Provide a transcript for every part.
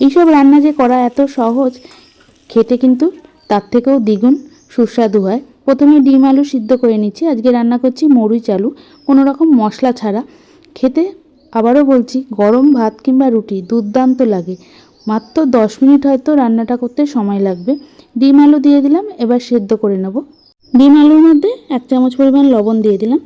এইসব রান্না যে করা এত সহজ, খেতে কিন্তু তার থেকেও দ্বিগুণ সুস্বাদু হয়। প্রথমে ডিম আলু সিদ্ধ করে নিচ্ছি। আজকে রান্না করছি মরুচ আলু। কোনো রকম মশলা ছাড়া। খেতে আবারও বলছি, গরম ভাত কিংবা রুটি দুর্দান্ত লাগে। মাত্র দশ মিনিট হয়তো রান্নাটা করতে সময় লাগবে। ডিম আলু দিয়ে দিলাম, এবার সেদ্ধ করে নেব। ডিম আলুর মধ্যে এক চামচ পরিমাণ লবণ দিয়ে দিলাম।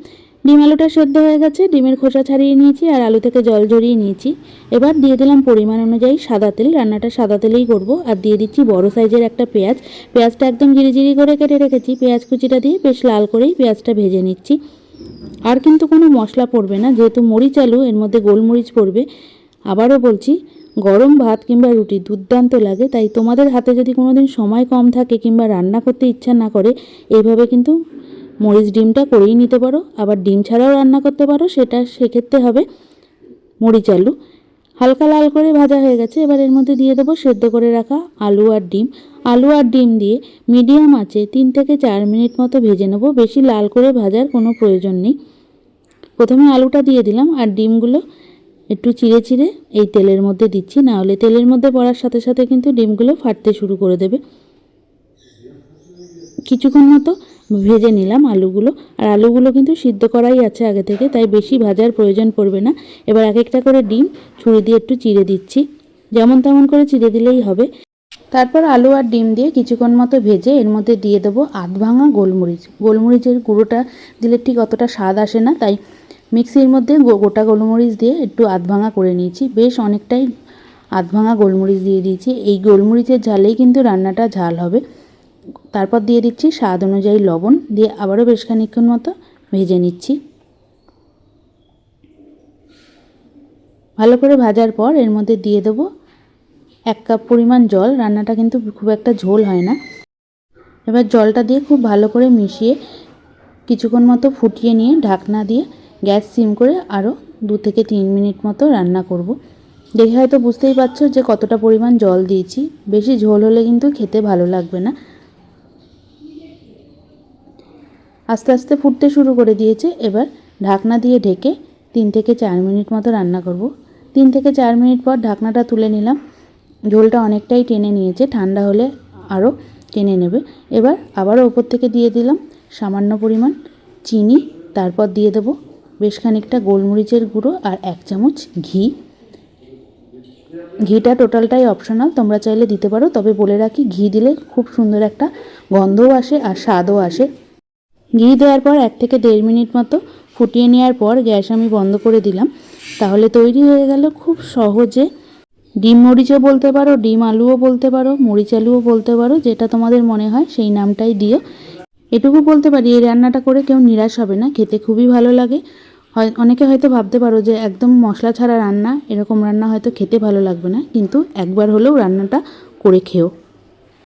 ডিম আলুটা সেদ্ধ হয়ে গেছে, ডিমের খোসা ছাড়িয়ে নিয়েছি আর আলু থেকে জল জড়িয়ে নিয়েছি। এবার দিয়ে দিলাম পরিমাণ অনুযায়ী সাদা তেল, রান্নাটা সাদা তেলেই করব। আর দিয়ে দিচ্ছি বড় সাইজের একটা পেঁয়াজ। পেঁয়াজটা একদম ঝিরিঝিরি করে কেটে রেখেছি। পেঁয়াজ কুচিটা দিয়ে বেশ লাল করেই পেঁয়াজটা ভেজে নিচ্ছি। আর কিন্তু কোনো মশলা পড়বে না, যেহেতু মরিচ আলু, এর মধ্যে গোলমরিচ পড়বে। আবারও বলছি, গরম ভাত কিংবা রুটি দুর্দান্ত লাগে। তাই তোমাদের হাতে যদি কোনো দিন সময় কম থাকে কিংবা রান্না করতে ইচ্ছা না করে, এইভাবে কিন্তু মরিচ ডিমটা করেই নিতে পারো। আবার ডিম ছাড়াও রান্না করতে পারো, সেটা সেক্ষেত্রে হবে মরিচ আলু। হালকা লাল করে ভাজা হয়ে গেছে, এবার এর মধ্যে দিয়ে দেবো সেদ্ধ করে রাখা আলু আর ডিম। আলু আর ডিম দিয়ে মিডিয়াম আঁচে তিন থেকে চার মিনিট মতো ভেজে নেব, বেশি লাল করে ভাজার কোনো প্রয়োজন নেই। প্রথমে আলুটা দিয়ে দিলাম আর ডিমগুলো একটু চিড়ে চিড়ে এই তেলের মধ্যে দিচ্ছি, না হলে তেলের মধ্যে পড়ার সাথে সাথে কিন্তু ডিমগুলো ফাটতে শুরু করে দেবে। কিছুক্ষণ মতো ভেজে নিলাম আলুগুলো। আর আলুগুলো কিন্তু সিদ্ধ করাই আছে আগে থেকে, তাই বেশি ভাজার প্রয়োজন পড়বে না। এবার এক একটা করে ডিম, ছুরি দিয়ে একটু চিড়ে দিচ্ছি। যেমন তেমন করে চিড়ে দিলেই হবে। তারপর আলু আর ডিম দিয়ে কিছুক্ষণ মতো ভেজে এর মধ্যে দিয়ে দেবো আধ ভাঙা গোলমরিচ। গোলমরিচের গুঁড়োটা দিলে ঠিক অতটা স্বাদ আসে না, তাই মিক্সির মধ্যে গোটা গোলমরিচ দিয়ে একটু আধ ভাঙা করে নিয়েছি। বেশ অনেকটাই আধ ভাঙা গোলমরিচ দিয়ে দিয়েছি। এই গোলমরিচের ঝালেই কিন্তু রান্নাটা ঝাল হবে। তারপর দিয়ে দিচ্ছি স্বাদ অনুযায়ী লবণ, দিয়ে আবারও বেশ খানিক্ষণ মতো ভেজে নিচ্ছি। ভালো করে ভাজার পর এর মধ্যে দিয়ে দেবো এক কাপ পরিমাণ জল। রান্নাটা কিন্তু খুব একটা ঝোল হয় না। এবার জলটা দিয়ে খুব ভালো করে মিশিয়ে কিছুক্ষণ মতো ফুটিয়ে নিয়ে ঢাকনা দিয়ে গ্যাস সিম করে আরও দু থেকে তিন মিনিট মতো রান্না করব। দেখে হয়তো বুঝতেই পারছ যে কতটা পরিমাণ জল দিয়েছি। বেশি ঝোল হলে কিন্তু খেতে ভালো লাগবে না। আস্তে আস্তে ফুটতে শুরু করে দিয়েছে। এবার ঢাকনা দিয়ে ঢেকে তিন থেকে চার মিনিট মতো রান্না করব। তিন থেকে চার মিনিট পর ঢাকনাটা তুলে নিলাম। ঝোলটা অনেকটাই টেনে নিয়েছে। ঠান্ডা হলে আরও টেনে নেবে। এবার আবারও ওপর থেকে দিয়ে দিলাম সামান্য পরিমাণ চিনি। তারপর দিয়ে দেবো বেশ খানিকটা গোলমরিচের গুঁড়ো আর এক চামচ ঘি। ঘিটা টোটালটাই অপশনাল, তোমরা চাইলে দিতে পারো। তবে বলে রাখি, ঘি দিলে খুব সুন্দর একটা গন্ধও আসে আর স্বাদও আসে। ঘি দেওয়ার পর এক থেকে দেড় মিনিট মতো ফুটিয়ে নেওয়ার পর গ্যাস আমি বন্ধ করে দিলাম। তাহলে তৈরি হয়ে গেল খুব সহজে। ডিম মরিচও বলতে পারো, ডিম আলুও বলতে পারো, মরিচ আলুও বলতে পারো, যেটা তোমাদের মনে হয় সেই নামটাই দিও। এটুকু বলতে পারি, এই রান্নাটা করে কেউ নিরাশ হবে না, খেতে খুবই ভালো লাগে। হয়, অনেকে হয়তো ভাবতে পারো যে একদম মশলা ছাড়া রান্না, এরকম রান্না হয়তো খেতে ভালো লাগবে না, কিন্তু একবার হলেও রান্নাটা করে খেও।